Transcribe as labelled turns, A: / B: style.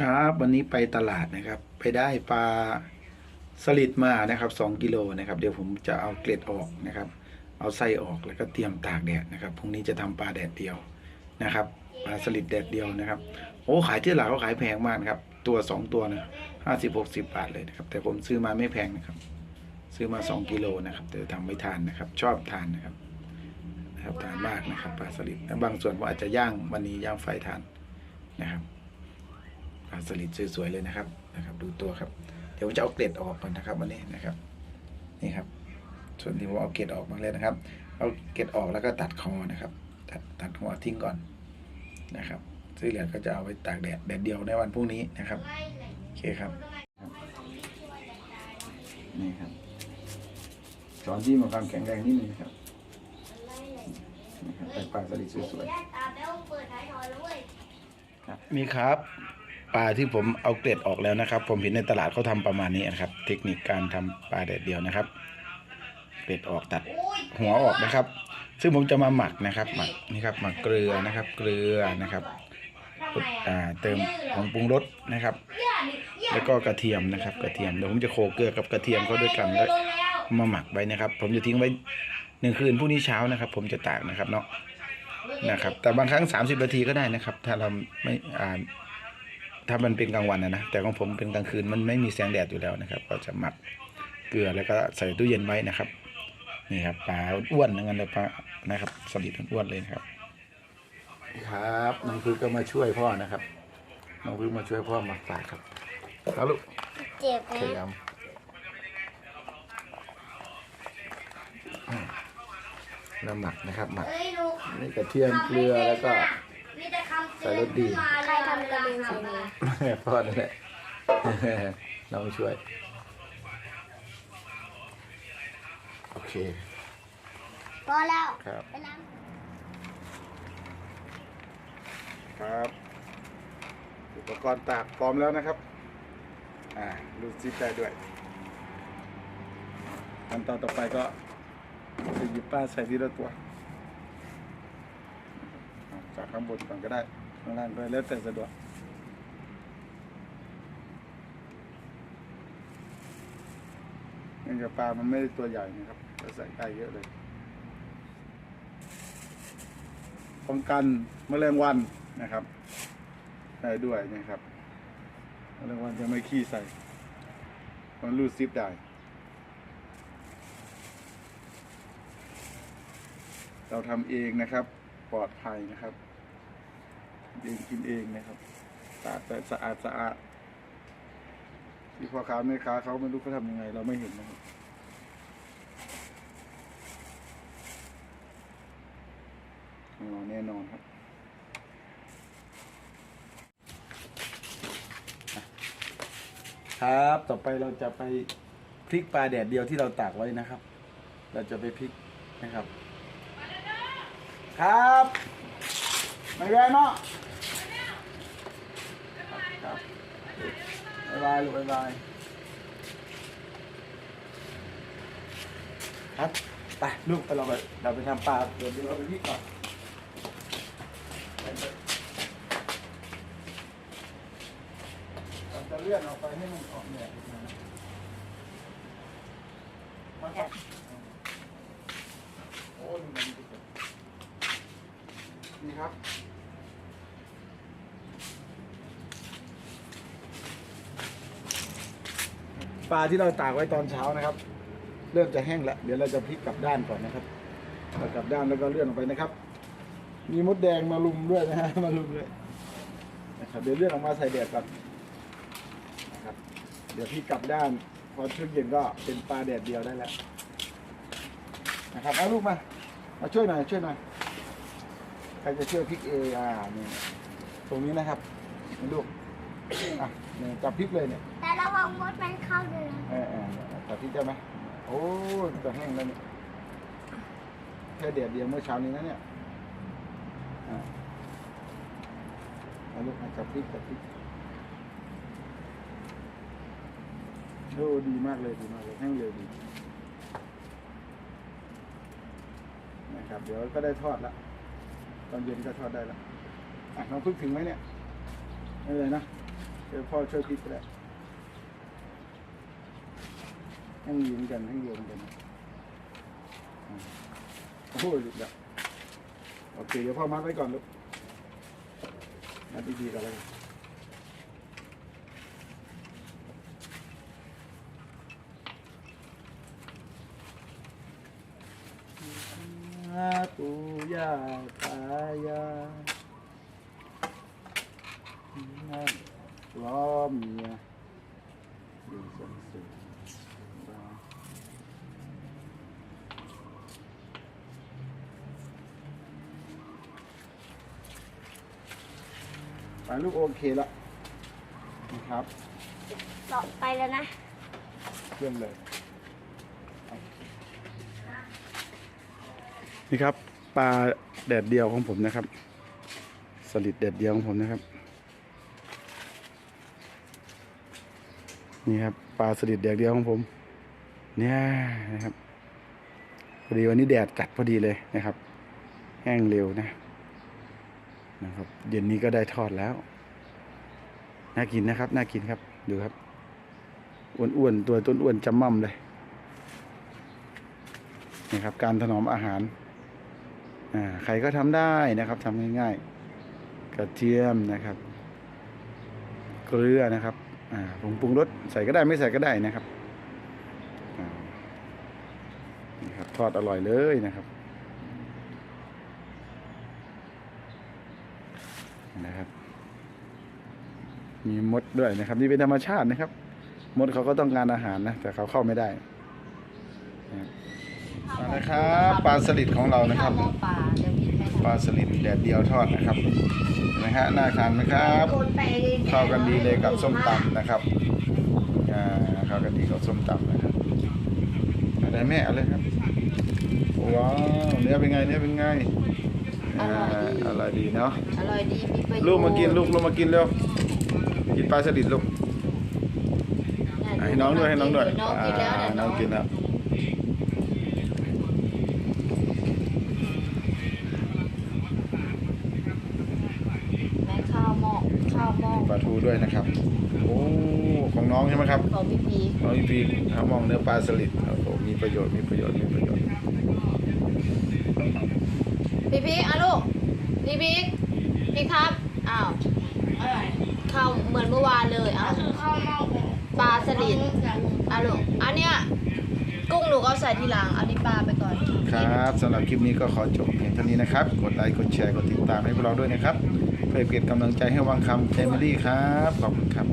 A: ครับวันนี้ไปตลาดนะครับ ไปได้ปลาสลิดมานะครับสองกิโลนะครับ เดี๋ยวผมจะเอาเกล็ดออกนะครับ เอาไส้ออกแล้วก็เตรียมตากแดดนะครับพรุ่งนี้จะทำปลาแดดเดียวนะครับปลาสลิดแดดเดียวนะครับโอ้ขายที่ตลาดเขาขายแพงมากนะครับ ตัวสองตัวนะห้าสิบหกสิบบาทเลยนะครับ แต่ผมซื้อมาไม่แพงนะครับ ซื้อมาสองกิโลนะครับแต่ทำไม่ทานนะครับ ชอบทานนะครับนะครับทานมากนะครับปลาสลิดบางส่วนผมอาจจะย่างวันนี้ย่างไฟทานนะครับาสลิดสวยๆเลยนะครับนะครับ ดูตัวครับ เดี๋ยวผมจะเอาเกล็ดออกก่อนนะครับวันนี้นะครับ นี่ครับ ส่วนที่ผมเอาเกล็ดออกมาเลยนะครับ เอาเกล็ดออกแล้วก็ตัดคอนะครับ ตัดตัดหัวทิ้งก่อนนะครับซึ่งเหลือก็จะเอาไว้ตากแดดแดดเดียวในวันพรุ่งนี้นะครับโอเคครับนี่ครับสอนที่มาความแข็งแรงนิดนึงครับนี่ครับแต่ปลาสลิดสวยๆมีครับ ปลาที่ผมเอาเกล็ดออกแล้วนะครับ ผมเห็นในตลาดเขาทำประมาณนี้นะครับ เทคนิคการทำปลาแดดเดียวนะครับ เกล็ดออกตัดหัวออกนะครับ ซึ่งผมจะมาหมักนะครับหมักนี่ครับหมักเกลือนะครับ เกลือนะครับเติมผงปรุงรสนะครับ แล้วก็กระเทียมนะครับ กระเทียมเดี๋ยวผมจะโขลกเกลือกับกระเทียมเขาด้วยกันแล้วมาหมักไว้นะครับ ผมจะทิ้งไว้หนึ่งคืนพรุ่งนี้เช้านะครับ ผมจะตากนะครับเนาะนะครับ แต่บางครั้ง 30นาทีก็ได้นะครับ ถ้าเราไม่อ่า ถ้ามันเป็นกลางวันนะนะแต่ของผมเป็นกลางคืนมันไม่มีแสงแดดอยู่แล้วนะครับ ก็จะหมักเกลือแล้วก็ใส่ตู้เย็นไว้นะครับนี่ครับปลาอ้วนๆอย่างนั้นเลยปลานะครับสลิดอ้วนๆเลยนะครับ ครับน้องพึ่งก็มาช่วยพ่อนะครับน้องพึ่งมาช่วยพ่อหมักปลาครับเอาลูก
B: เจ็บ
A: ข
B: นะ
A: ยำอืมแล้วหมักนะครับหมัก
B: เอ้ยดู
A: นี่กระเทียมเกลือแล้วก็
B: มีแต่คำ
A: ใส่รสดี
B: ใครทำกระเด็นใส่เนี่ย
A: พ่อนั่นแหละน้องช่วย โอเค
B: พอแล้ว
A: ครับ
B: ไปล้าง
A: ครับ อุปกรณ์ตากพร้อมแล้วนะครับ อ่ารูดซิปได้ด้วยขั้นตอนต่อไปก็จะหยิบป้าใส่ทีละตัวอ่าจากข้างบนก่อนก็ได้ ข้างล่างก็ได้แล้วแต่สะดวกเนื่องจากปลามันไม่ได้ตัวใหญ่นะครับจะใส่ได้เยอะเลยป้องกันแมลงวันนะครับได้ด้วยนะครับแมลงวันจะไม่ขี้ใส่มันรูดซิปได้เราทำเองนะครับ ปลอดภัยนะครับ เองกินเองนะครับสะอาดแต่สะอาดสะอาดที่พ่อค้าแม่ค้าเขาไม่รู้เขาทำยังไง เราไม่เห็นนะครับอ๋อแน่นอนครับครับ ต่อไปเราจะไปพริกปลาแดดเดียวที่เราตากไว้นะครับ เราจะไปพริกนะครับ ครับ ไม่แย่เนาะครับครั บายบายลูกบายบายครับไปลูกไปเราไปเราไปทำปลาเดี๋ยวเราไปพริกก่อนเราจะเลื่อนออกไปให้มันออกเนี่ยอีกนะครับโอ้ยมันดีจังนี่ครับ ปลาที่เราตากไว้ตอนเช้านะครับ เริ่มจะแห้งแล้วเดี๋ยวเราจะพลิกกลับด้านก่อนนะครับกลับด้านแล้วก็เลื่อนออกไปนะครับ มีมดแดงมาลุมด้วยนะฮะมาลุมด้วยนะครับเดี๋ยวเลื่อนออกมาใส่แดดก่อนนะครับ เดี๋ยวพี่กลับด้านพอช่วงเย็นก็เป็นปลาแดดเดียวได้แล้วนะครับเอาลูกมามาช่วยหน่อยช่วยหน่อยใครจะช่วยพลิกเออ่านี่ตรงนี้นะครับลูก อะนี่จับพลิกเลยเนี่ย
B: แต่ระวังมดมันเข้าเลยนะ
A: เออเออจับพลิกได้ไหมโอ้ยจะแห้งแล้วเนี่ยแค่แดดเดียวเมื่อเช้านี้นะเนี่ยอ่าเอาลูกมาจับพลิกจับพลิกโอ้ดีมากเลยดีมากเลยแห้งเร็วดีนะครับเดี๋ยวก็ได้ทอดละตอนเย็นก็ทอดได้ละอะน้องพึ่งถึงไหมเนี่ยไม่เลยนะ เดี๋ยวพ่อช่วยพลิกก็ได้ให้มันยืนกันให้โยนกันโอ้ยหลุดแล้วโอเค เดี๋ยวพ่อมัดไว้ก่อนลูกมัดดีๆกันแล้วกันปู่ย่าตายาย ล้อมเมียอยู่สันสุขไปลูกโอเคละนะครับ
B: ต่อไปแล้วนะ
A: เริ่มเลย นี่ครับปลาแดดเดียวของผมนะครับ สลิดแดดเดียวของผมนะครับ นี่ครับปลาสลิดแดดเดียวของผม เนี่ยนะครับพอดีวันนี้แดดจัดพอดีเลยนะครับ แห้งเร็วนะนะครับเย็นนี้ก็ได้ทอดแล้ว น่ากินนะครับ น่ากินครับ ดูครับ อ้วนๆ ตัวต้นอ้วนจำม่ำเลยนี่ครับ การถนอมอาหาร อ่า ใครก็ทำได้นะครับทำง่ายๆ กระเทียมนะครับ เกลือนะครับ ผงปรุงรสใส่ก็ได้ไม่ใส่ก็ได้นะครับอ่านี่ครับทอดอร่อยเลยนะครับนะครับ มีมดด้วยนะครับ นี่เป็นธรรมชาตินะครับ มดเขาก็ต้องการอาหารนะ แต่เขาเข้าไม่ได้นะครับเอาละครับปลาสลิดของเรานะครับ
C: ข้าวหม้อปลาเดี๋ยวกินไม่
A: ป
C: ได้
A: ลาสลิดแดดเดียวทอดนะครับเห็ นไหมฮะน่าทานไหมครับ
B: คนไป
A: เข้ากันดีเลยกับส้มตำนะครับอ่าเข้ากันดีกับส้มตำนะครับอะไรแม่เอาเลยครับว้าวเนื้อเป็นไงเนื้อเป็นไงอ่าอร่อยดีเนาะ
C: อร่อยดีมีประโยชน์
A: ลูกมากินลูกลูกมากินเร็วกินปลาสลิดลูกให้น้องด้วยให้น้องด้วย
C: น้องกินแล้ว
A: อ่า
C: เดี๋ยว
A: น้องกินแล้ว
C: แม่ข้าวหม้อข้าวห ม้อ
A: ปลาทูด้วยนะครับ โอ้ของน้องใช่ไหมครับ
C: ของพี่พี
A: น้องอีพีครับมองเนื้อปลาสลิดโอ้โหมีประโยชน์มีประโยชน์มีประโยชน์
C: พี่พีอะลูกพี่พีพี่ครับอ้าวข้าวเหมือนเมื่อวานเลยอ้าว
B: ข้าวเมา
C: ปลาสลิดอะลูกอันเนี้ยกุ้งหนูก็ใส่ทีหลังเอานี่ปลาไปก่อน
A: ครับสำหรับคลิปนี้ก็ขอจบเพียงเท่านี้นะครับ กดไลค์ กดแชร์ กดติดตามให้พวกเราด้วยนะครับ เพื่อเป็นกำลังใจให้วังคำเจมิลี่ครับ ขอบคุณครับ